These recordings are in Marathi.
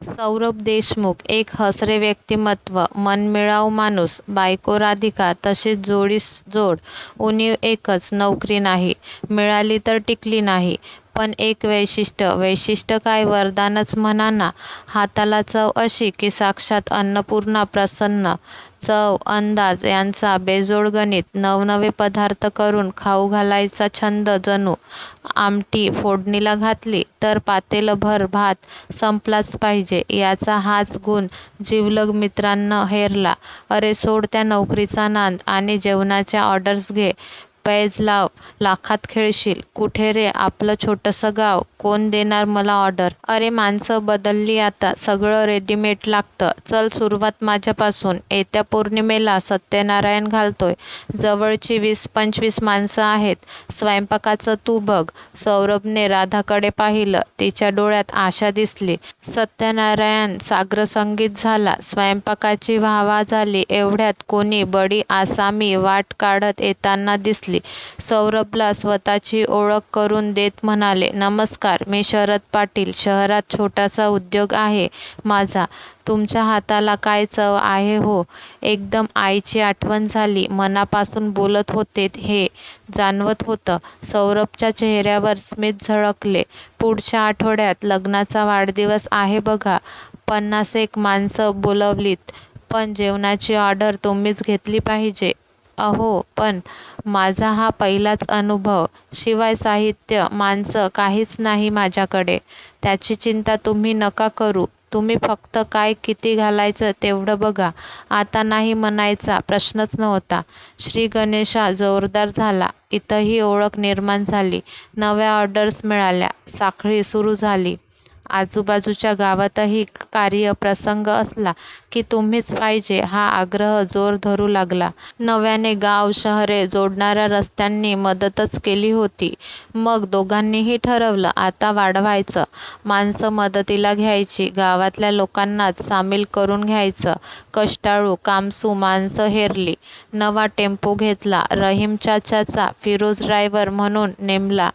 सौरभ देशमुख एक हसरे व्यक्तिमत्व मनमिळाऊ माणूस बायको राधिका तशीच जोडीस जोड उणीव एकच नोकरी नाही मिळाली तर टिकली नाही पण एक वैशिष्ट्य. वैशिष्ट्य काय? वरदानच म्हणा ना हाताला चव अशी की साक्षात अन्नपूर्णा प्रसन्न. चव अंदाज यांचा बेजोड गणित. नवनवे पदार्थ करून खाऊ घालायचा छंद जणू. आमटी फोडणीला घातली तर पातेलभर भात संपलाच पाहिजे. याचा हाच गुण जिवलग मित्रांना हेरला. अरे सोड त्या नोकरीचा नांद आणि जेवणाच्या ऑर्डर्स घे. पैज लाव लाखात खेळशील. कुठे रे आपलं छोटंसं गाव? कोण देणार मला ऑर्डर? अरे माणसं बदलली आता. सगळं रेडीमेड लागतं. चल सुरुवात माझ्यापासून. येत्या पौर्णिमेला सत्यनारायण घालतोय. जवळची वीस पंचवीस माणसं आहेत. स्वयंपाकाचं तू बघ. सौरभने राधाकडे पाहिलं. तिच्या डोळ्यात आशा दिसली. सत्यनारायण सागरसंगीत झाला. स्वयंपाकाची वाहवा झाली. एवढ्यात कोणी बडी आसामी वाट काढत येताना दिसली. सौरभला स्वतःची ओळख करून देत म्हणाले नमस्कार मी शरद पाटील शहरात छोटासा उद्योग आहे माझा. तुमच्या हाताला काय चव आहे हो? एकदम आईची आठवण झाली. मनापासून बोलत होते हे जाणवत होतं. सौरभच्या चेहऱ्यावर स्मित झळकले. पुढच्या आठवड्यात लग्नाचा वाढदिवस आहे बघा. पन्नास एक माणसं बोलवलीत. पण जेवणाची ऑर्डर तुम्हीच घेतली पाहिजे. अहो पण माझा हा पहिलाच अनुभव शिवाय साहित्य माणसं काहीच नाही माझ्याकडे. त्याची चिंता तुम्ही नका करू. तुम्ही फक्त काय किती घालायचं तेवढं बघा. आता नाही म्हणायचा प्रश्नच नव्हता. श्री गणेशा जोरदार झाला. इथंही ओळख निर्माण झाली. नव्या ऑर्डर्स मिळाल्या. साखळी सुरू झाली. आजूबाजूच्या गावातही कार्य प्रसंग असला की तुम्हीच पाहिजे हा आग्रह जोर धरू लागला. नव्याने गाव शहरे जोडणाऱ्या रस्त्यांनी मदतच केली होती. मग दोघांनीही ठरवलं आता वाढवायचं. माणसं मदतीला घ्यायची गावातल्या लोकांनाच सामील करून घ्यायचं. कष्टाळू कामसू माणसं हेरली. नवा टेम्पो घेतला. रहीम चाचाचा फिरोज ड्रायव्हर म्हणून नेमला.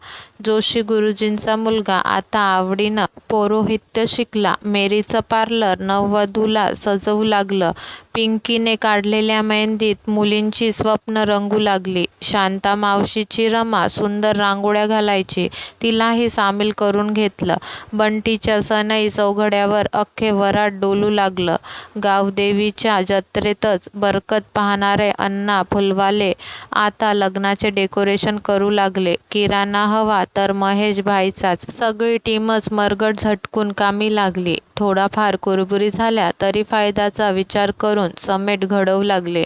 जोशी गुरुजींचा मुलगा. आता आवडीनं पौरोहित्य शिकला. मेरीचं पार्लर नववधूला सज सजवू लागलं. पिंकीने काढलेल्या मेहंदीत मुलींची स्वप्न रंगू लागली. शांता मावशीची रमा सुंदर रांगोळ्या घालायची तिलाही सामील करून घेतलं. बंटीच्या सनई चौघड्यावर अख्खे वरात डोलू लागलं. गावदेवीच्या जत्रेतच बरकत पाहणारे अण्णा फुलवाले आता लग्नाचे डेकोरेशन करू लागले. किराणा हवा तर महेश भाईचाच सगळी टीमच मरगट झटकून कामी लागली. थोडाफार कुरबुरी झाल्या तरी फायद्याचा विचार करून समेट घडवू लागले.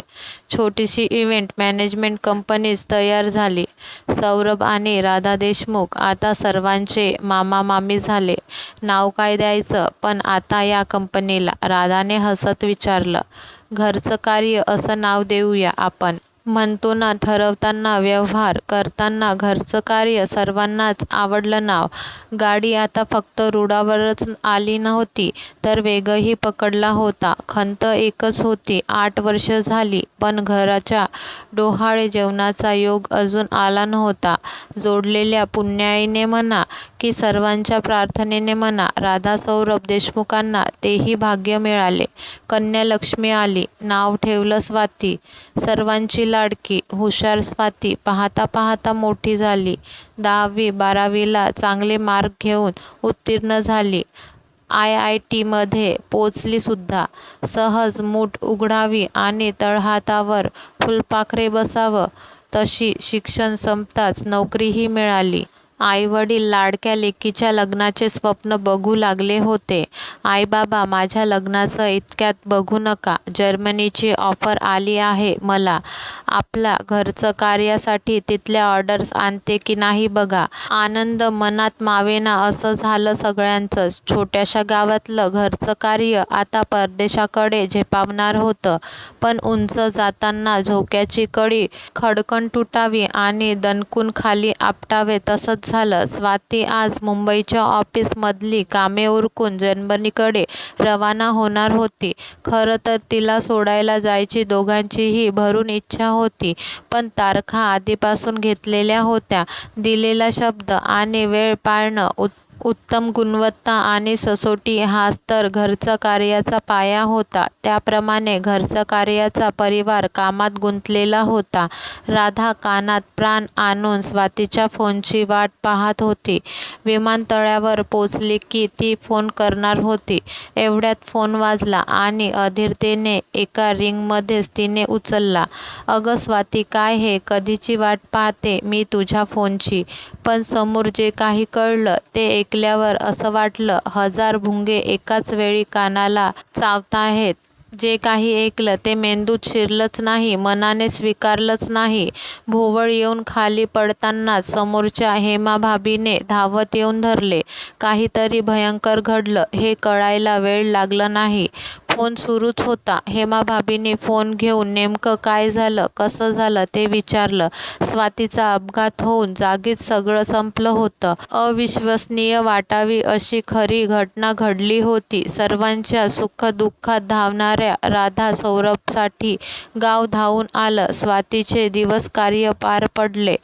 छोटीशी इव्हेंट मॅनेजमेंट कंपनीज तयार झाली. सौरभ आणि राधा देशमुख आता सर्वांचे मामा मामी झाले. नाव काय द्यायचं? पण आता या कंपनीला राधाने हसत विचारलं. घरचं कार्य असं नाव देऊया आपण. म्हणतो ना ठरवताना व्यवहार करताना घरचं कार्य सर्वांनाच आवडलं नाव. गाडी आता फक्त रुळावरच आली नव्हती तर वेगही पकडला होता. खंत एकच होती आठ वर्ष झाली पण घराच्या डोहाळे जेवणाचा योग अजून आला नव्हता. जोडलेल्या पुण्याईने म्हणा की सर्वांच्या प्रार्थनेने म्हणा राधा सौरभ देशमुखांना तेही भाग्य मिळाले. कन्या लक्ष्मी आली नाव ठेवलं स्वाती. सर्वांची लाडकी हुशार स्वाती पाहता पाहता मोठी झाली. दहावी बारावीला चांगले मार्क घेऊन उत्तीर्ण झाली. आय आय टीमध्ये पोचलीसुद्धा सहज मूठ उघडावी आणि तळहातावर फुलपाखरे बसावं. तशी शिक्षण संपताच नोकरीही मिळाली. आईवडील लाडक्या लेकीच्या लग्नाचे स्वप्न बघू लागले होते. आई बाबा माझ्या लग्नाचं इतक्यात बघू नका. जर्मनीची ऑफर आली आहे मला. आपला घरचं कार्यासाठी तिथल्या ऑर्डर्स आणते की नाही बघा. आनंद मनात मावेना असं झालं सगळ्यांचंच. छोट्याशा गावातलं घरचं कार्य आता परदेशाकडे झेपावणार होतं. पण उंच जाताना झोक्याची कडी खडकन तुटावी आणि दणकून खाली आपटावे तसंच झालं. स्वाती आज मुंबईच्या ऑफिसमधली कामे उरकून जर्मनीकडे रवाना होणार होती. खरं तर तिला सोडायला जायची दोघांचीही भरून इच्छा होती पण तारखा आधीपासून घेतलेल्या होत्या. दिलेला शब्द आणि वेळ पाळणं उत्तम गुणवत्ता आणि ससोटी हाच तर घरचं कार्याचा पाया होता. त्याप्रमाणे घरचं कार्याचा परिवार कामात गुंतलेला होता. राधा कानात प्राण आणून स्वातीच्या फोनची वाट पाहत होती. विमानतळावर पोचली की ती फोन करणार होती. एवढ्यात फोन वाजला आणि अधीरतेने एका रिंगमध्येच तिने उचलला. "अगं स्वाती काय हे? कधीची वाट पाहते मी तुझ्या फोनची. पण समोर जे काही कळलं ते एक ऐकल्यावर असं वाटलं हजार भुंगे एकाच वेळी कानाला चावताहेत. जे काही ऐकलं ते मेंदूत शिरलंच नाही, मनाने स्वीकारलंच नाही. भोवळ येऊन खाली पडताना समोरच्या हेमाभाबीने धावत येऊन धरले. काहीतरी भयंकर घडलं हे कळायला वेळ लागला नाही. फोन सुरूच होता. हेमाभाबीने फोन घेऊन नेमकं काय झालं, कसं झालं ते विचारलं. स्वातीचा अपघात होऊन जागीच सगळं संपलं होतं. अविश्वसनीय वाटावी अशी खरी घटना घडली होती. सर्वांच्या सुखदुःखात धावणाऱ्या राधा सौरभसाठी गाव धावून आलं. स्वातीचे दिवसकार्य पार पडले.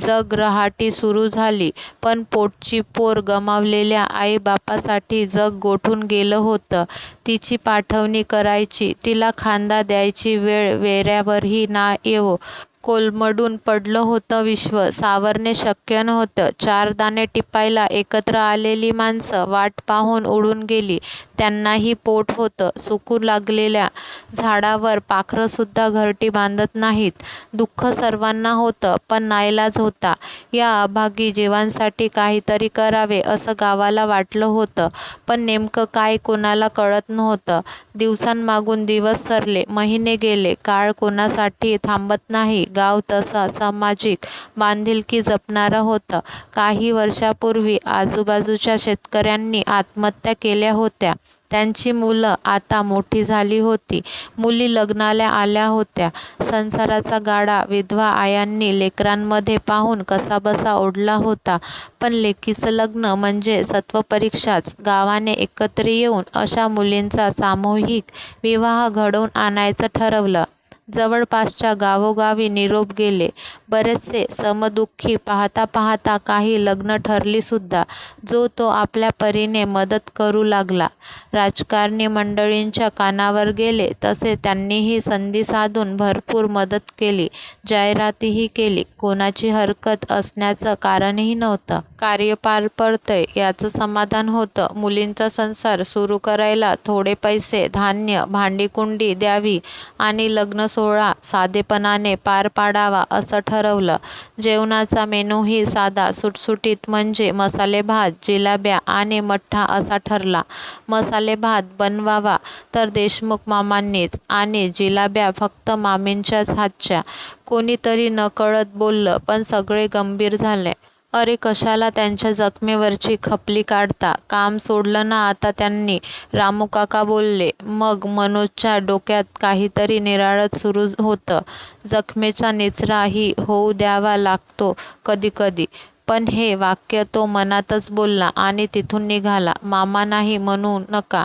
जग रहाटी सुरू झाली. पण पोटची पोर गमावलेल्या आई-बापासाठी जग गोठून गेलं होतं. तिची पाठ आठवणी करायची, तिला खांदा द्यायची वेळ वेऱ्यावरही ना येवो. कोलमडून पडलं होतं विश्व. सावरणे शक्य नव्हतं. चार दाणे टिपायला एकत्र आलेली माणसं वाट पाहून उडून गेली. त्यांनाही पोट होतं. सुकू लागलेल्या झाडावर पाखरंसुद्धा घरटी बांधत नाहीत. दुःख सर्वांना होतं. पण नाईलाज होता. या अभागी जीवांसाठी काहीतरी करावे असं गावाला वाटलं होतं. पण नेमकं काय कोणाला कळत नव्हतं. दिवसांमागून दिवस सरले. महिने गेले. काळ कोणासाठी थांबत नाही. गाव तसा सामाजिक बांधिलकी जपणारं होतं. काही वर्षापूर्वी आजूबाजूच्या शेतकऱ्यांनी आत्महत्या केल्या होत्या. त्यांची मुलं आता मोठी झाली होती. मुली लग्नाला आल्या होत्या. संसाराचा गाडा विधवा आयांनी लेकरांमध्ये पाहून कसाबसा ओढला होता. पण लेकीचं लग्न म्हणजे सत्वपरीक्षाच गावाने एकत्र येऊन अशा मुलींचा सामूहिक विवाह घडवून आणायचं ठरवलं. जवळपासच्या गावोगावी निरोप गेले. बरेचसे समदुःखी पाहता पाहता काही लग्न ठरलीसुद्धा. जो तो आपल्या परीने मदत करू लागला. राजकारणी मंडळींच्या कानावर गेले तसे त्यांनीही संधी साधून भरपूर मदत केली. जाहिरातही केली. कोणाची हरकत असण्याचं कारणही नव्हतं. कार्य पार पडतंय याचं समाधान होतं. मुलींचा संसार सुरू करायला थोडे पैसे, धान्य, भांडीकुंडी द्यावी आणि लग्न सोहळा साधेपणाने पार पाडावा असं ठरवलं. जेवणाचा मेनूही साधा सुटसुटीत म्हणजे मसालेभात, जिलाब्या आणि मठ्ठा असा ठरला. मसालेभात बनवावा तर देशमुख मामांनीच आणि जिलाब्या फक्त मामींच्याच हातच्या. कोणीतरी नकळत बोललं पण सगळे गंभीर झाले. अरे कशाला त्यांच्या जखमेवरची खपली काढता? काम सोडलं ना आता त्यांनी? रामूकाका बोलले. मग मनोजच्या डोक्यात काहीतरी निराळच सुरू होतं. जखमेचा निचराही होऊ द्यावा लागतो कधीकधी. पण हे वाक्य तो मनातच बोलला आणि तिथून निघाला. मामा नाही म्हणू नका.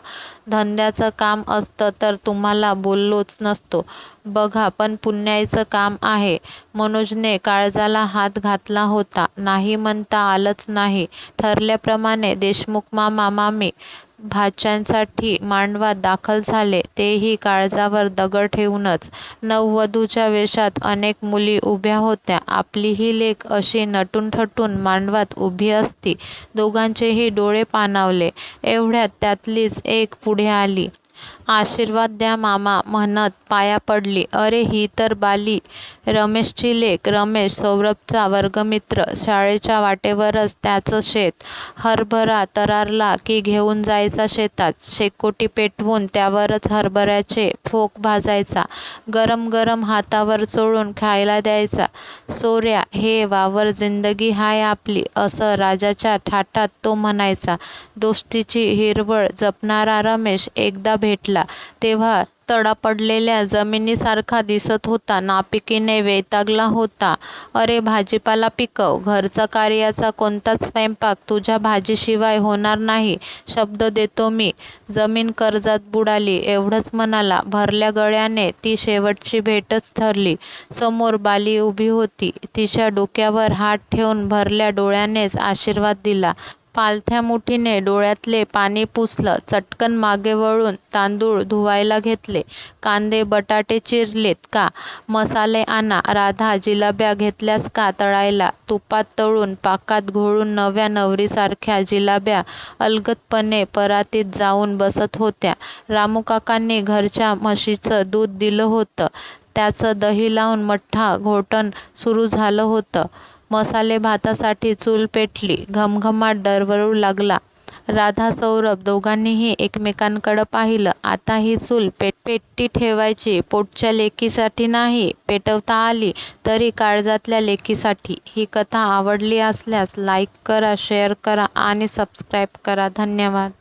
धंद्याचं काम असतं तर तुम्हाला बोललोच नसतो. बघा पण पुण्याईचं काम आहे. मनोजने काळजाला हात घातला होता. नाही म्हणता आलंच नाही. ठरल्याप्रमाणे देशमुख-मामा मामी भाच्यांसाठी मांडवात दाखल झाले. तेही काळजावर दगड ठेवूनच. नववधूच्या वेशात अनेक मुली उभ्या होत्या. आपली ही लेख अशी नटून ठटून मांडवात उभी असती. दोघांचेही डोळे पाणावले. एवढ्यात त्यातलीच एक पुढे आली. आशीर्वाद द्या मामा म्हणत पाया पडली. अरे ही तर बाली, रमेशची लेक. रमेश सौरभचा वर्गमित्र. शाळेच्या वाटेवरच त्याचं शेत. हरभरा तरारला की घेऊन जायचा शेतात. शेकोटी पेटवून त्यावरच हरभऱ्याचे फोक भाजायचा. गरम-गरम हातावर चोळून खायला द्यायचा. सोऱ्या हे वावर जिंदगी हाय आपली असं राजाच्या ठाटात तो म्हणायचा. दोस्तीची हिरवळ जपणारा रमेश एकदा भेटला तेव्हा तडा पडलेल्या जमिनीसारखा दिसत होता. नापिकीने वैतागला होता. अरे भाजीपाला पिकव. घरचा कार्याचा कोणताच स्वयंपाक तुझ्या भाजीशिवाय होणार नाही शब्द देतो मी. जमीन कर्जात बुडाली एवढंच म्हणाला. भरल्या गळ्याने ती शेवटची भेटच ठरली. समोर बाली उभी होती. तिच्या डोक्यावर हात ठेवून भरल्या डोळ्यानेच आशीर्वाद दिला. पालथ्या मुठीने डोळ्यातले पाणी पुसलं. चटकन मागे वळून तांदूळ धुवायला घेतले. कांदे बटाटे चिरलेत का? मसाले आणा. राधा जिलाब्या घेतल्यास का तळायला? तुपात तळून पाकात घोळून नव्या नवरीसारख्या जिलाब्या अलगतपणे परातीत जाऊन बसत होत्या. रामूकाकांनी घरच्या म्हशीचं दूध दिलं होतं. त्याचं दही लावून मठ्ठा घोटण सुरू झालं होतं. मसाले भातासाठी चूल पेटली. घमघमाट दरवळू लागला. राधा सौरभ दोघांनीही एकमेकांकडं पाहिलं. आता ही चूल पेट पेटती ठेवायची. पोटच्या लेकीसाठी नाही. पेटवता आली तरी काळजातल्या लेकीसाठी. ही कथा आवडली असल्यास लाईक करा, शेअर करा आणि सबस्क्राईब करा. धन्यवाद.